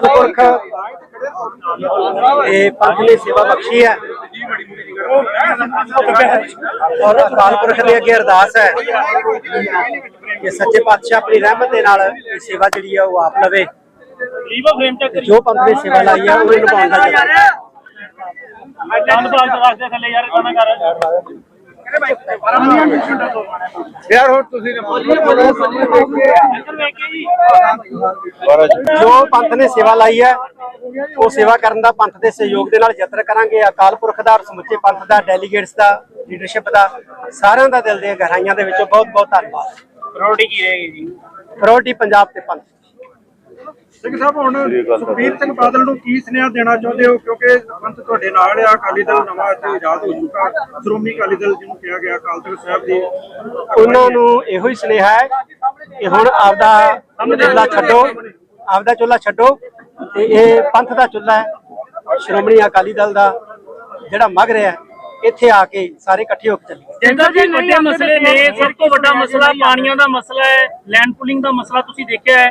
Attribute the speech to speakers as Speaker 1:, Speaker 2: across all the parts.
Speaker 1: ਸਤਿਪੁਰਖ ਇਹ ਪੰਥ ਨੇ ਸੇਵਾ ਬਖਸ਼ੀ ਹੈ ਔਰ ਅਕਾਲ ਪੁਰਖ ਦੇ ਅੱਗੇ ਅਰਦਾਸ ਹੈ ਕਿ ਸੱਚੇ ਪਾਤਸ਼ਾਹ ਆਪਣੀ ਰਹਿਮਤ ਦੇ ਨਾਲ ਇਹ ਸੇਵਾ ਜਿਹੜੀ ਆ ਉਹ ਆਪ ਲਵੇ ਜੋ ਪੰਥ ਦੀ ਸੇਵਾ ਲਾਈ ਆ ਉਹ ਨਿਭਾਉਣ ਦਾ ਯਤਨ
Speaker 2: ਚੰਦ ਦੇ ਥੱਲੇ ਯਾਰ ਇਦਾਂ ਕਰ
Speaker 3: ਯਾਰ ਤੁਸੀਂ
Speaker 2: ਜੀ
Speaker 1: ਪੰਥ ਨੇ ਸੇਵਾ ਲਾਈ ਹੈ ਉਹ ਸੇਵਾ ਕਰਨ ਦਾ ਪੰਥ ਦੇ ਸਹਿਯੋਗ ਦੇ ਨਾਲ ਯਤਨ ਕਰਾਂਗੇ। ਅਕਾਲ ਪੁਰਖ ਦਾ ਔਰ ਸਮੁੱਚੇ ਪੰਥ ਦਾ ਡੈਲੀਗੇਟਸ ਦਾ ਲੀਡਰਸ਼ਿਪ ਦਾ ਸਾਰਿਆਂ ਦਾ ਦਿਲ ਦੀਆਂ ਗਹਿਰਾਈਆਂ ਦੇ ਵਿੱਚੋਂ ਬਹੁਤ ਬਹੁਤ ਧੰਨਵਾਦ।
Speaker 2: ਰੋਟੀ ਕੀ ਰਹੇਗੀ ਜੀ?
Speaker 1: ਰੋਟੀ ਪੰਜਾਬ ਤੇ ਪੰਥ
Speaker 4: ਸਿੰਘ ਸਾਹਿਬ ਹੁਣ ਸੁਖਬੀਰ ਸਿੰਘ ਬਾਦਲ ਨੂੰ ਕੀ ਸੁਨੇਹਾ ਦੇਣਾ ਚਾਹੁੰਦੇ ਹੋ? ਕਿਉਂਕਿ ਪੰਥ ਤੁਹਾਡੇ ਨਾਲ ਆ ਅਕਾਲੀ ਦਲ ਨਵਾਂ ਇੱਥੇ ਆਜ਼ਾਦ ਹੋ ਚੁੱਕਾ। ਸ਼੍ਰੋਮਣੀ ਅਕਾਲੀ ਦਲ ਜਿਹਨੂੰ ਕਿਹਾ ਗਿਆ ਅਕਾਲ ਤਖਤ ਸਾਹਿਬ ਦੀ
Speaker 1: ਉਹਨਾਂ ਨੂੰ ਇਹੋ ਹੀ ਸੁਨੇਹਾ ਹੈ ਕਿ ਹੁਣ ਆਪਦਾ ਚੁੱਲ੍ਹਾ ਛੱਡੋ ਆਪਦਾ ਚੁੱਲ੍ਹਾ ਛੱਡੋ ਤੇ ਇਹ ਪੰਥ ਦਾ ਚੁੱਲ੍ਹਾ ਹੈ ਸ਼੍ਰੋਮਣੀ ਅਕਾਲੀ ਦਲ ਦਾ ਜਿਹੜਾ ਮਗ ਰਿਹਾ ਹੈ, ਇੱਥੇ ਆ ਕੇ ਸਾਰੇ ਇਕੱਠੇ ਹੋ ਕੇ ਚੱਲੀਏ।
Speaker 2: ਜਿੰਦਰ ਜੀ ਵੱਡੇ ਮਸਲੇ ਨੇ ਸਭ ਤੋਂ ਵੱਡਾ ਮਸਲਾ ਪਾਣੀਆਂ ਦਾ ਮਸਲਾ ਹੈ ਲੈਂਡ ਪੁਲਿੰਗ ਦਾ ਮਸਲਾ ਤੁਸੀਂ ਦੇਖਿਆ ਹੈ।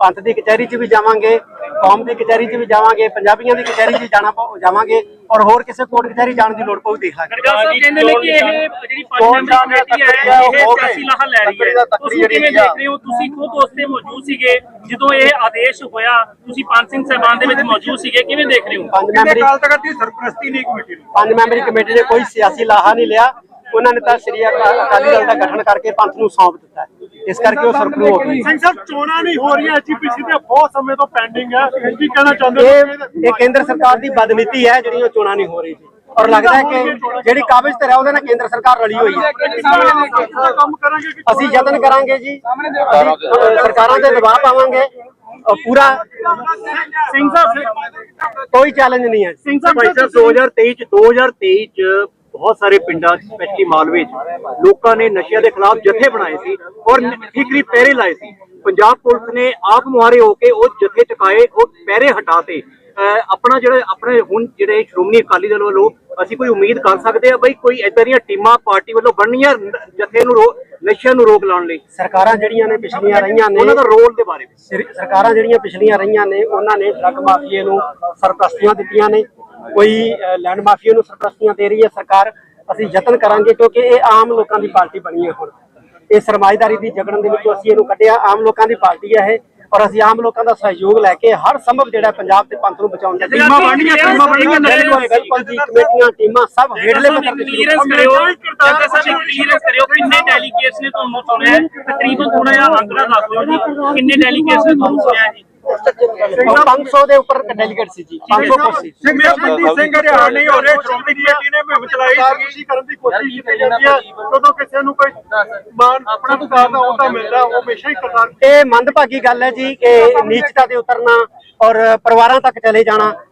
Speaker 1: ਪੰਥ ਦੀ ਕਚਹਿਰੀ 'ਚ ਵੀ ਜਾਵਾਂਗੇ ਕੌਮ ਦੀ ਕਚਹਿਰੀ 'ਚ ਵੀ ਜਾਵਾਂਗੇ ਪੰਜਾਬੀਆਂ ਦੀ ਕਚਹਿਰੀ 'ਚ ਜਾਣਾ ਜਾਵਾਂਗੇ ਔਰ ਹੋਰ ਕਿਸੇ ਕੋਰਟ ਕਚਹਿਰੀ ਜਾਣ ਦੀ ਲੋੜ ਪਊ ਦੇਖ ਲਾਂਗੇ
Speaker 2: ਗਰਗਾ ਸਾਹਿਬ ਕਹਿੰਦੇ ਨੇ ਕਿ ਇਹ ਜਿਹੜੀ ਪੰਜ ਮੈਂਬਰੀ ਕਮੇਟੀ ਹੈ ਇਹ ਸਿਆਸੀ ਲਾਹਾ ਲੈ ਰਹੀ ਹੈ। ਤੁਸੀਂ ਕਿਵੇਂ ਦੇਖ ਰਹੇ ਹੋ? ਤੁਸੀਂ ਖੁਦ ਉਸ ਤੇ ਮੌਜੂਦ ਸੀਗੇ ਜਦੋਂ ਇਹ ਆਦੇਸ਼ ਹੋਇਆ ਤੁਸੀਂ ਪੰਜ ਸਿੰਘ ਸਾਹਿਬਾਨ ਦੇ ਵਿੱਚ ਮੌਜੂਦ ਸੀਗੇ ਕਿਵੇਂ ਦੇਖ ਰਹੇ ਹੋ?
Speaker 1: ਪੰਜ ਮੈਂਬਰੀ
Speaker 4: ਅਕਾਲ ਤਖਤ ਦੀ ਸਰਪ੍ਰਸਤੀ ਨਹੀਂ ਕਮੇਟੀ ਨੂੰ।
Speaker 1: ਪੰਜ ਮੈਂਬਰੀ ਕਮੇਟੀ ਨੇ ਕੋਈ ਸਿਆਸੀ ਲਾਹਾ ਨਹੀਂ ਲਿਆ। ਉਹਨਾਂ ਨੇ ਤਾਂ ਸ੍ਰੀ ਅਕਾ- ਅਕਾਲੀ ਦਲ ਦਾ ਗਠਨ ਕਰਕੇ ਪੰਥ ਨੂੰ ਸੌਂਪ ਦਿੱਤਾ ਹੈ। ਇਸ ਕਰਕੇ ਉਹ ਸਰਪਰੂ ਹੋ ਗਈ।
Speaker 4: ਸਿੰਘ ਸਾਹਿਬ ਚੋਣਾਂ ਨਹੀਂ ਹੋ ਰਹੀਆਂ ਐਚਪੀਸੀ ਤੇ ਬਹੁਤ ਸਮੇਂ ਤੋਂ ਪੈਂਡਿੰਗ ਹੈ। ਕੀ ਕਹਿਣਾ ਚਾਹੁੰਦੇ
Speaker 1: ਇਹ ਇਹ ਕੇਂਦਰ ਸਰਕਾਰ ਦੀ ਬਦਨੀਤੀ ਹੈ ਜਿਹੜੀ ਉਹ ਚੋਣਾਂ ਨਹੀਂ ਹੋ ਰਹੀ ਜੀ। ਔਰ ਲੱਗਦਾ ਹੈ ਕਿ ਜਿਹੜੀ ਕਾਬਜ਼ ਤੇ ਰਹਿ ਉਹਦੇ ਨਾਲ ਕੇਂਦਰ ਸਰਕਾਰ ਰਲੀ ਹੋਈ ਹੈ। ਅਸੀਂ ਯਤਨ ਕਰਾਂਗੇ ਜੀ। ਸਰਕਾਰਾਂ ਤੇ ਦਬਾਅ ਪਾਵਾਂਗੇ। ਪੂਰਾ
Speaker 2: ਸਿੰਘ ਸਾਹਿਬ
Speaker 1: ਕੋਈ ਚੈਲੰਜ ਨਹੀਂ ਹੈ।
Speaker 2: ਸਿੰਘ ਸਾਹਿਬ
Speaker 5: 2023 ਚ 2023 ਚ ਬਹੁਤ ਸਾਰੇ ਪਿੰਡਾਂ ਸਪੈਸ਼ਲੀ ਮਾਲਵੇ ਚ ਲੋਕਾਂ ਨੇ ਨਸ਼ਿਆਂ ਦੇ ਖਿਲਾਫ ਜਥੇ ਬਣਾਏ ਸੀ ਔਰ ਠੀਕਰੀ ਪਹਿਰੇ ਲਾਏ ਸੀ। ਪੰਜਾਬ ਪੁਲਿਸ ਨੇ ਆਪ ਮੁਹਾਰੇ ਹੋ ਕੇ ਉਹ ਜਥੇ ਚੁਕਾਏ ਉਹ ਪਹਿਰੇ ਹਟਾਤੇ। ਆਪਣਾ ਜਿਹੜਾ ਆਪਣੇ ਹੁਣ ਜਿਹੜੇ ਸ਼੍ਰੋਮਣੀ ਅਕਾਲੀ ਦਲ ਵੱਲੋਂ ਅਸੀਂ ਕੋਈ ਉਮੀਦ ਕਰ ਸਕਦੇ ਆ ਬਈ ਕੋਈ ਏਦਾਂ ਦੀਆਂ ਟੀਮਾਂ ਪਾਰਟੀ ਵੱਲੋਂ ਬਣਨੀਆਂ ਜਥੇ ਨੂੰ ਰੋ- ਨਸ਼ਿਆਂ ਨੂੰ ਰੋਕ ਲਾਉਣ ਲਈ।
Speaker 1: ਸਰਕਾਰਾਂ ਜਿਹੜੀਆਂ ਨੇ ਪਿਛਲੀਆਂ ਰਹੀਆਂ ਨੇ
Speaker 5: ਉਹਨਾਂ ਦਾ ਰੋਲ ਦੇ ਬਾਰੇ ਵਿੱਚ।
Speaker 1: ਸਰ- ਸਰਕਾਰਾਂ ਜਿਹੜੀਆਂ ਪਿਛਲੀਆਂ ਰਹੀਆਂ ਨੇ ਉਹਨਾਂ ਨੇ ਡਰੱਗ ਮਾਫੀਏ ਨੂੰ ਸਰਪ੍ਰਸਤੀਆਂ ਦਿੱਤੀਆਂ ਨੇ। ਕੋਈ ਲੈਂਡ ਮਾਫੀਏ ਨੂੰ ਸਰਪ੍ਰਸਤੀਆਂ ਦੇ ਰਹੀ ਹੈ ਸਰਕਾਰ ਅਸੀਂ ਯਤਨ ਕਰਾਂਗੇ ਕਿਉਂਕਿ ਇਹ ਆਮ ਲੋਕਾਂ ਦੀ ਪਾਰਟੀ ਬਣੀ ਹੈ ਹੁਣ। ਇਹ ਸਰਮਾਇਦਾਰੀ ਦੀ ਜਗੜਨ ਦੇ ਵਿੱਚੋਂ ਅਸੀਂ ਇਹਨੂੰ ਕੱਢਿਆ। ਆਮ ਲੋਕਾਂ ਦੀ ਪਾਰਟੀ ਹੈ ਇਹ ਔਰ ਅਸੀਂ ਆਮ ਲੋਕਾਂ ਦਾ ਸਹਿਯੋਗ ਲੈ ਕੇ ਹਰ ਸੰਭਵ ਜਿਹੜਾ ਪੰਜਾਬ ਤੇ ਪੰਥ ਨੂੰ ਬਚਾਉਣ ਦਾ
Speaker 2: ਟੀਮਾਂ ਬਣਨੀਆਂ, ਟੀਮਾਂ ਬਣਨੀਆਂ,
Speaker 1: ਬਿਲਕੁਲ ਬਿਲਕੁਲ ਜੀ ਕਮੇਟੀਆਂ ਟੀਮਾਂ ਸਭ ਹੇਠਲੇ ਪੱਧਰ ਤੇ
Speaker 2: ਕਲੀਅਰੈਂਸ ਕਰਿਓ। ਜੱਗਾ ਸਾਹਿਬ ਕਲੀਅਰੈਂਸ ਕਰਿਓ। ਕਿੰਨੇ ਡੈਲੀਗੇਟਸ ਨੇ ਤੁਹਾਨੂੰ ਚੁਣਿਆ ਹੈ? ਤਕਰੀਬਨ ਥੋੜਾ ਜਿਹਾ ਅੰਕੜਾ ਦੱਸ ਦਿਓ ਜੀ ਕਿੰਨੇ ਡੈਲੀਗੇਟਸ ਨੇ ਤੁਹਾਨੂੰ ਚੁਣਿਆ ਜੀ?
Speaker 1: 500 ਦੇ ਉੱਪਰ ਡੈਲੀਗੇਟ ਸੀ ਜੀ 500 ਕੁਰਸੀ
Speaker 4: ਸਿੰਘ ਸਾਹਿਬ ਮਨਦੀਪ ਸਿੰਘ ਹਰਿਆਣਾ ਨਹੀਂ ਹੋ ਰਹੇ ਸ਼੍ਰੋਮਣੀ ਕਮੇਟੀ ਨੇ ਮੁਹਿੰਮ ਚਲਾਈ ਸੀ ਕਰਨ ਦੀ ਕੋਸ਼ਿਸ਼ ਕੀਤੀ ਜਾਂਦੀ ਹੈ ਜਦੋਂ ਕਿਸੇ ਨੂੰ ਕੋਈ ਮਾਨ ਆਪਣਾ ਸਰਕਾਰ ਦਾ ਉਹਦਾ ਮਿਲਦਾ ਉਹ ਹਮੇਸ਼ਾ ਹੀ ਕਰਤਾਰ
Speaker 1: ਇਹ ਮੰਦਭਾਗੀ ਗੱਲ ਹੈ ਜੀ ਕਿ ਨੀਚਤਾ ਤੇ ਉਤਰਨਾ ਔਰ ਪਰਿਵਾਰਾਂ ਤੱਕ ਚਲੇ ਜਾਣਾ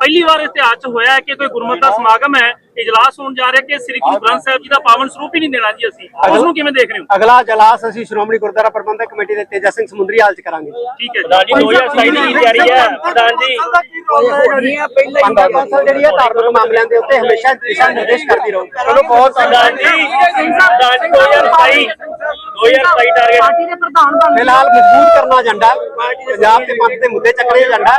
Speaker 2: ਪਹਿਲੀ ਵਾਰ ਇਤਿਹਾਸ 'ਚ ਹੋਇਆ ਹੈ ਕਿ ਕੋਈ ਗੁਰਮਤਿ ਦਾ ਸਮਾਗਮ ਹੈ ਇਜਲਾਸ ਹੋਣ ਜਾ ਰਿਹਾ ਕਿ ਸ੍ਰੀ ਗੁਰੂ ਗ੍ਰੰਥ ਸਾਹਿਬ ਜੀ ਦਾ ਪਾਵਨ ਸਰੂਪ ਹੀ ਨਹੀਂ ਦੇਣਾ ਜੀ ਅਸੀਂ। ਉਸ ਨੂੰ ਕਿਵੇਂ ਦੇਖ ਰਹੇ ਹੋ?
Speaker 1: ਅਗਲਾ ਜਲਾਸ ਅਸੀਂ ਸ਼੍ਰੋਮਣੀ ਗੁਰਦੁਆਰਾ ਪ੍ਰਬੰਧਕ ਕਮੇਟੀ ਦੇ ਤੇਜਾ ਸਿੰਘ ਸਮੁੰਦਰੀ ਹਾਲ ਚ ਕਰਾਂਗੇ।
Speaker 2: ਠੀਕ ਹੈ ਜੀ। 2027 ਦੀ ਕੀ ਤਿਆਰੀ ਹੈ। ਪ੍ਰਧਾਨ ਜੀ।
Speaker 1: ਪੰਥ ਕੌਂਸਲ ਜਿਹੜੀ ਹੈ ਧਾਰਮਿਕ ਮਾਮਲਿਆਂ ਦੇ ਉੱਤੇ ਹਮੇਸ਼ਾ ਦਿਸ਼ਾ ਨਿਰਦੇਸ਼ ਕਰਦੀ ਰਹੂ। ਚਲੋ ਬਹੁਤ
Speaker 2: ਪ੍ਰਧਾਨ ਜੀ। ਪ੍ਰਧਾਨ ਜੀ 2027 2027 ਟਾਰਗੇਟ
Speaker 1: ਫਿਲਹਾਲ ਮਜ਼ਬੂਤ ਕਰਨਾ ਏਜੰਡਾ ਪੰਜਾਬ ਦੇ ਪੰਥ ਦੇ ਮੁੱਦੇ ਚੱਕਣੇ ਏਜੰਡਾ।